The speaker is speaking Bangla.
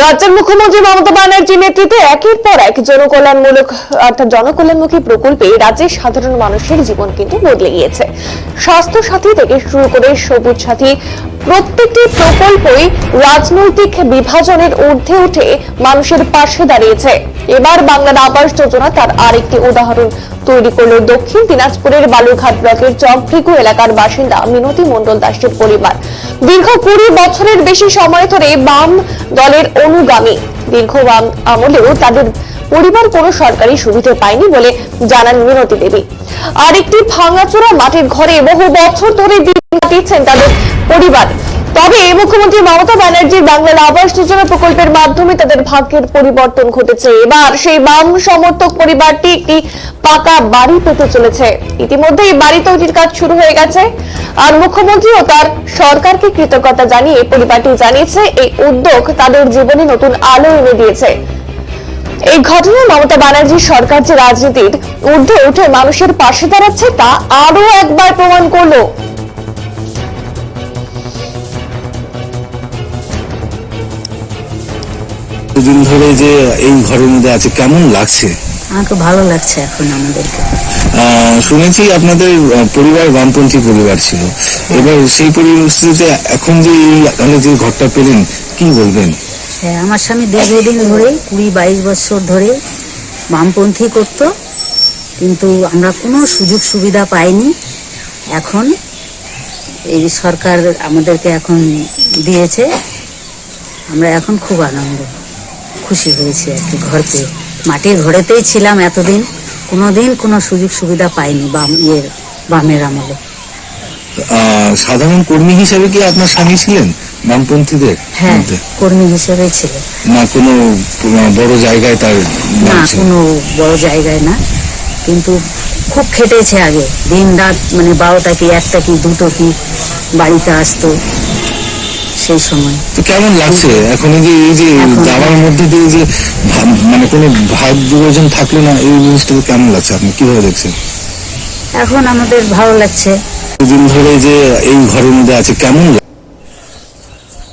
রাজ্যের মুখ্যমন্ত্রী মমতা ব্যানার্জির নেতৃত্বে একের পর এক জনকল্যাণমূলক, অর্থাৎ জনকল্যাণমুখী প্রকল্পে রাজ্যের সাধারণ মানুষের জীবন কিন্তু বদলে গিয়েছে। স্বাস্থ্য সাথী থেকে শুরু করে সবুজ সাথী প্রত্যেকটি প্রকল্পই রাজনৈতিক বিভাজনের ঊর্ধ্বে উঠে মানুষের পাশে দাঁড়িয়েছে। এবার বাংলার আবাস যোজনা তার আরেকটি উদাহরণ। তৈরি করল দক্ষিণ দিনাজপুরের বালুরঘাট ব্লকের চকভৃগু এলাকার বাসিন্দা মিনতি মণ্ডল দাসের পরিবার। দীর্ঘ কুড়ি বছরের বেশি সময় ধরে বাম দলের অনুগামী। দীর্ঘ বাম আমলেও তাদের পরিবার কোনো সরকারি সুবিধা পায়নি বলে জানান মিনতি দেবী। আর একটি ভাঙাচোরা মাটির ঘরে বহু বছর ধরে কাটিয়েছেন তাদের পরিবার। তবে মুখ্যমন্ত্রী মমতা ব্যানার্জির বাংলার আবাস যোজনা প্রকল্পের মাধ্যমে তাদের ভাগ্যের পরিবর্তন ঘটেছে। এবার সেই বাম সমর্থক পরিবারটি একটি পাকা বাড়ি পেতে চলেছে। ইতিমধ্যে এই বাড়ি তৈরির কাজ শুরু হয়ে গেছে। আর মুখ্যমন্ত্রী ও তার সরকারকে কৃতজ্ঞতা জানিয়ে পরিবারটি জানিয়েছে, এই উদ্যোগ তাদের জীবনে নতুন আলো এনে দিয়েছে। এই ঘটনায় মমতা ব্যানার্জির সরকার যে রাজনীতির ঊর্ধ্বে উঠে মানুষের পাশে দাঁড়াচ্ছে, তা আরও একবার প্রমাণ করল। দুদিন ধরে যে এই ঘরের মধ্যে আছে কেমন লাগছে? আমাকে ভালো লাগছে এখন আমাদেরকে। শুনেছি আপনাদের পরিবার বামপন্থী পরিবার ছিল। এবার সেই পরিস্থিতিতে এখন যে এই যে ঘরটা পেলেন কি বলবেন? হ্যাঁ আমার স্বামী দীর্ঘদিন ধরে কুড়ি বাইশ বছর ধরে বামপন্থী করত কিন্তু আমরা কোনো সুযোগ সুবিধা পাইনি। এখন এই সরকার আমাদেরকে এখন দিয়েছে। আমরা এখন খুব আনন্দ। খুশি হয়েছি আর কি ঘর পেয়ে মাটির ঘরেতেই ছিলাম এতদিন। কোনোদিন কোনো সুযোগ সুবিধা পাইনি বাম ইয়ের বামের আমলে। সাধারণ কর্মী হিসেবে কি আপনার স্বামী ছিলেন? বামপন্থীদের হ্যাঁ কর্মী হিসেবেই ছিল না কোনো বড় জায়গায় তার না কোনো বড় জায়গায় না। কিন্তু খুব খেটেছে আগে। দিন রাত মানে বারোটা কি একটা কি দুটো কি বাড়িতে আসতো। সেই সময়। তো কেমন লাগছে? এখন এই যে এই যে যাওয়ার মধ্যে দিয়ে যে মানে কোনো ভাগ বিভাজন থাকল না এই জিনিসটা কেমন লাগছে? আপনি কীভাবে দেখছেন? এখন আমাদের ভালো লাগছে। দিন ধরে যে এই ঘরের মধ্যে আছে কেমন